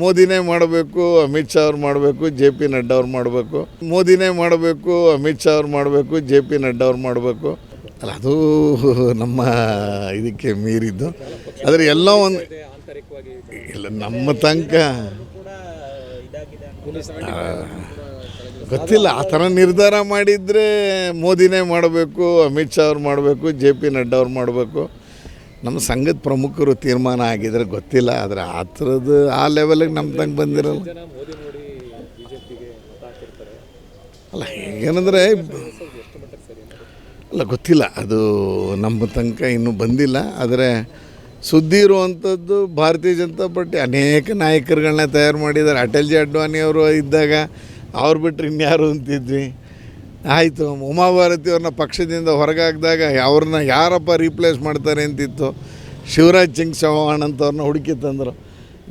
ಮೋದಿನೇ ಮಾಡಬೇಕು, ಅಮಿತ್ ಶಾ ಅವ್ರು ಮಾಡಬೇಕು, ಜೆ ಪಿ ನಡ್ಡಾ ಅವ್ರು ಮಾಡಬೇಕು. ಮೋದಿನೇ ಮಾಡಬೇಕು, ಅಮಿತ್ ಶಾ ಅವ್ರು ಮಾಡಬೇಕು, ಜೆ ಪಿ ನಡ್ಡಾ ಅವ್ರು ಮಾಡಬೇಕು. ಅಲ್ಲ, ಅದು ನಮ್ಮ ಇದಕ್ಕೆ ಮೀರಿದ್ದು. ಆದರೆ ಎಲ್ಲ ಒಂದು ಇಲ್ಲ, ನಮ್ಮ ತನಕ ಗೊತ್ತಿಲ್ಲ. ಆ ಥರ ನಿರ್ಧಾರ ಮಾಡಿದರೆ ಮೋದಿನೇ ಮಾಡಬೇಕು, ಅಮಿತ್ ಶಾ ಅವ್ರು ಮಾಡಬೇಕು, ಜೆ ಪಿ ನಡ್ಡಾ ಅವ್ರು ಮಾಡಬೇಕು. ನಮ್ಮ ಸಂಘದ ಪ್ರಮುಖರು ತೀರ್ಮಾನ ಆಗಿದ್ರೆ ಗೊತ್ತಿಲ್ಲ, ಆದರೆ ಆ ಥರದ್ದು ಆ ಲೆವೆಲಿಗೆ ನಮ್ಮ ತಂಗ ಬಂದಿರಲ್ಲ. ಅಲ್ಲ ಏನಂದರೆ ಅಲ್ಲ, ಗೊತ್ತಿಲ್ಲ. ಅದು ನಮ್ಮ ತನಕ ಇನ್ನೂ ಬಂದಿಲ್ಲ. ಆದರೆ ಸುದ್ದಿ ಇರುವಂಥದ್ದು ಭಾರತೀಯ ಜನತಾ ಪಾರ್ಟಿ ಅನೇಕ ನಾಯಕರುಗಳನ್ನ ತಯಾರು ಮಾಡಿದ್ದಾರೆ. ಅಟಲ್ ಜಿ ಅಡ್ವಾಣಿ ಅವರು ಇದ್ದಾಗ ಅವ್ರು ಬಿಟ್ಟರೆ ಇನ್ಯಾರು ಅಂತಿದ್ವಿ. ಆಯಿತು ಉಮಾಭಾರತಿ ಅವ್ರನ್ನ ಪಕ್ಷದಿಂದ ಹೊರಗಾಕಿದಾಗ ಅವ್ರನ್ನ ಯಾರಪ್ಪ ರೀಪ್ಲೇಸ್ ಮಾಡ್ತಾರೆ ಅಂತಿತ್ತು? ಶಿವರಾಜ್ ಸಿಂಗ್ ಚೌಹಾಣ್ ಅಂತವ್ರನ್ನ ಹುಡುಕಿ ತಂದರು.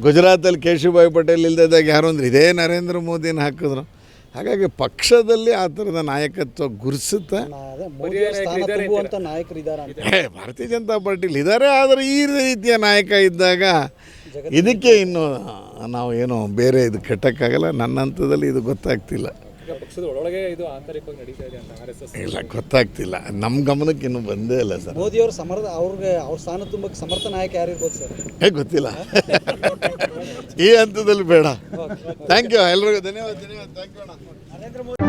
ಗುಜರಾತಲ್ಲಿ ಕೇಶುಭಾಯಿ ಪಟೇಲ್ ಇಲ್ದಿದ್ದಾಗ ಯಾರು ಅಂದ್ರೆ ಇದೇ ನರೇಂದ್ರ ಮೋದಿನ ಹಾಕಿದ್ರು. ಹಾಗಾಗಿ ಪಕ್ಷದಲ್ಲಿ ಆ ಥರದ ನಾಯಕತ್ವ ಗುರುಸುತ್ತೆ? ಭಾರತೀಯ ಜನತಾ ಪಾರ್ಟಿಲಿ ಇದ್ದಾರೆ ಆದರೆ ಈ ರೀತಿಯ ನಾಯಕ ಇದ್ದಾಗ ಇದಕ್ಕೆ ಇನ್ನು ನಾವು ಏನು ಬೇರೆ ಇದು ಕಟ್ಟಕ್ಕಾಗಲ್ಲ. ನನ್ನ ಹಂತದಲ್ಲಿ ಇದು ಗೊತ್ತಾಗ್ತಿಲ್ಲ. ಪಕ್ಷದ ಒಳಗೆ ಇದು ಆಂತರಿಕವಾಗಿ ನಡೀತಾ ಇದೆ ಅಂತ ಆರ್ ಎಸ್ ಎಸ್ ಇಲ್ಲ ಗೊತ್ತಾಗ್ತಿಲ್ಲ. ನಮ್ಮ ಗಮನಕ್ಕೆ ಇನ್ನೂ ಬಂದೇ ಇಲ್ಲ ಸರ್. ಮೋದಿ ಅವರು ಸಮರ್ಥ ಅವ್ರಿಗೆ ಅವ್ರ ಸ್ಥಾನ ತುಂಬಕ್ಕೆ ಸಮರ್ಥ ನಾಯಕ ಯಾರಿರ್ಬೋದು ಸರ್? ಏ ಗೊತ್ತಿಲ್ಲ. ಈ ಹಂತದಲ್ಲಿ ಬೇಡ. ಥ್ಯಾಂಕ್ ಯು ಎಲ್ರಿಗೂ ಧನ್ಯವಾದ ಧನ್ಯವಾದ. ಥ್ಯಾಂಕ್ ಯು ಅಣ್ಣ.